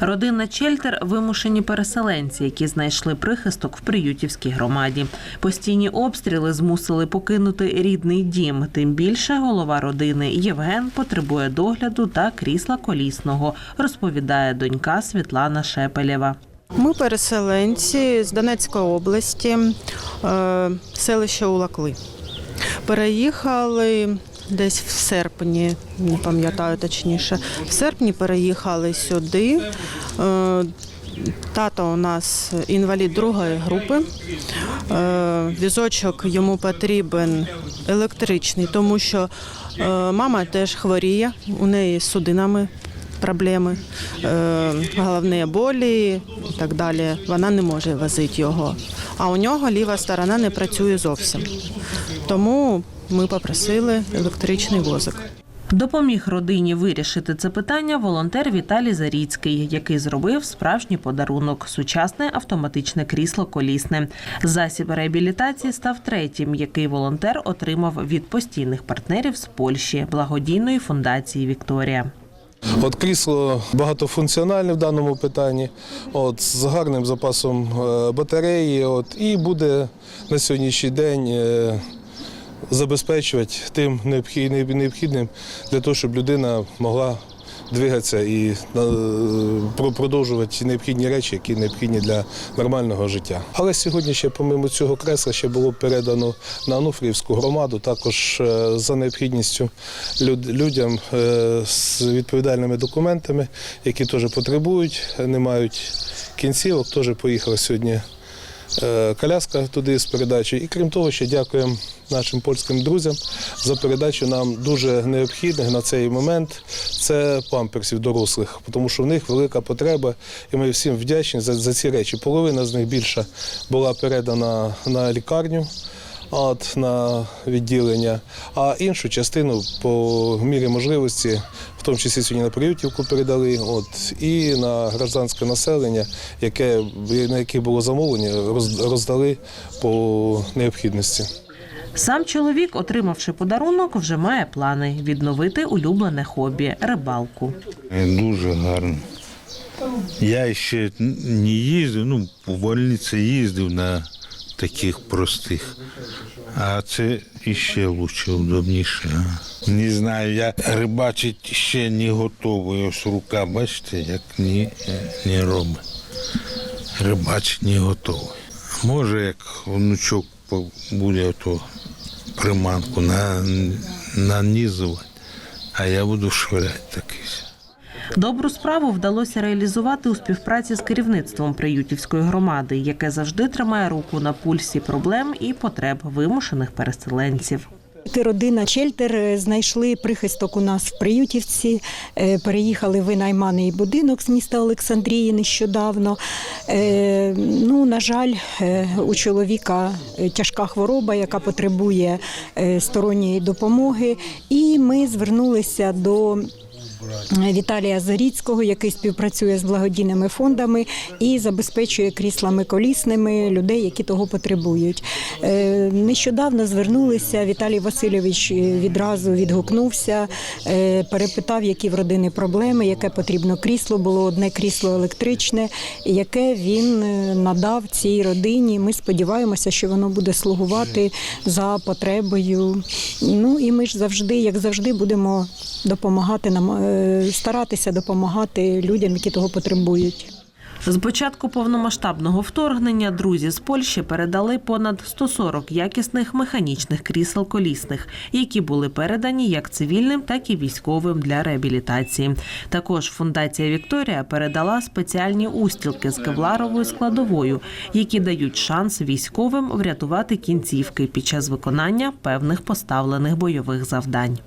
Родина Чельтер вимушені переселенці, які знайшли прихисток в приютівській громаді. Постійні обстріли змусили покинути рідний дім. Тим більше голова родини Євген потребує догляду та крісла колісного, розповідає донька Світлана Шепелєва. Ми переселенці з Донецької області, е, селище Улакли. Переїхали десь в серпні, не пам'ятаю точніше. В серпні переїхали сюди. Е, Тато у нас інвалід другої групи. Е, Візочок йому потрібен електричний, тому що е, мама теж хворіє, у неї з судинами проблеми, е, головні болі і так далі. Вона не може возити його. А у нього ліва сторона не працює зовсім. Тому ми попросили електричний возик. Допоміг родині вирішити це питання волонтер Віталій Заріцький, який зробив справжній подарунок сучасне автоматичне крісло колісне. Засіб реабілітації став третім, який волонтер отримав від постійних партнерів з Польщі благодійної фундації Вікторія. От крісло багатофункціональне в даному питанні, от, з гарним запасом е, батареї, от, і буде на сьогоднішній день е, забезпечувати тим необхід- необхідним для того, щоб людина могла двигатися і е, продовжувати необхідні речі, які необхідні для нормального життя. Але сьогодні ще, помимо цього кресла, ще було передано на Ануфріївську громаду, також е, за необхідністю люд- людям е, з відповідальними документами, які теж потребують, не мають кінцівок, теж поїхала сьогодні коляска туди з передачею. І крім того, ще дякуємо нашим польським друзям за передачу нам дуже необхідних на цей момент. Це памперсів дорослих, тому що в них велика потреба, і ми всім вдячні за, за ці речі. Половина з них більша була передана на лікарню. От на відділення, а іншу частину по мірі можливості, в тому числі сьогодні на приютівку передали, от і на гражданське населення, яке на яке було замовлення, роздали по необхідності. Сам чоловік, отримавши подарунок, вже має плани відновити улюблене хобі рибалку. Дуже гарно. Я ще не їздив, ну, по больниці їздив на таких простих. А це іще лучше, удобніше. Не знаю, я рибачить ще не готовий. Ось рука, бачите, як не, не робить. Рибачить не готовий. Може, як внучок буде то приманку на, нанізувати, а я буду швиряти такий. Добру справу вдалося реалізувати у співпраці з керівництвом приютівської громади, яке завжди тримає руку на пульсі проблем і потреб вимушених переселенців. Родина Чельтер е, знайшли прихисток у нас в Приютівці, е, переїхали в винайманий будинок з міста Олександрії нещодавно. Е, Ну, на жаль, у чоловіка тяжка хвороба, яка потребує сторонньої допомоги. І ми звернулися до Віталія Заріцького, який співпрацює з благодійними фондами і забезпечує кріслами колісними людей, які того потребують. Е, Нещодавно звернулися. Віталій Васильович відразу відгукнувся, е, перепитав, які в родини проблеми, яке потрібно крісло. Було одне крісло електричне, яке він е, надав цій родині. Ми сподіваємося, що воно буде слугувати за потребою. Ну і ми ж завжди, як завжди, будемо допомагати нам е, старатися допомагати людям, які того потребують. З початку повномасштабного вторгнення друзі з Польщі передали понад 140 якісних механічних крісел колісних, які були передані як цивільним, так і військовим для реабілітації. Також фундація Вікторія передала спеціальні устілки з кевларовою складовою, які дають шанс військовим врятувати кінцівки під час виконання певних поставлених бойових завдань.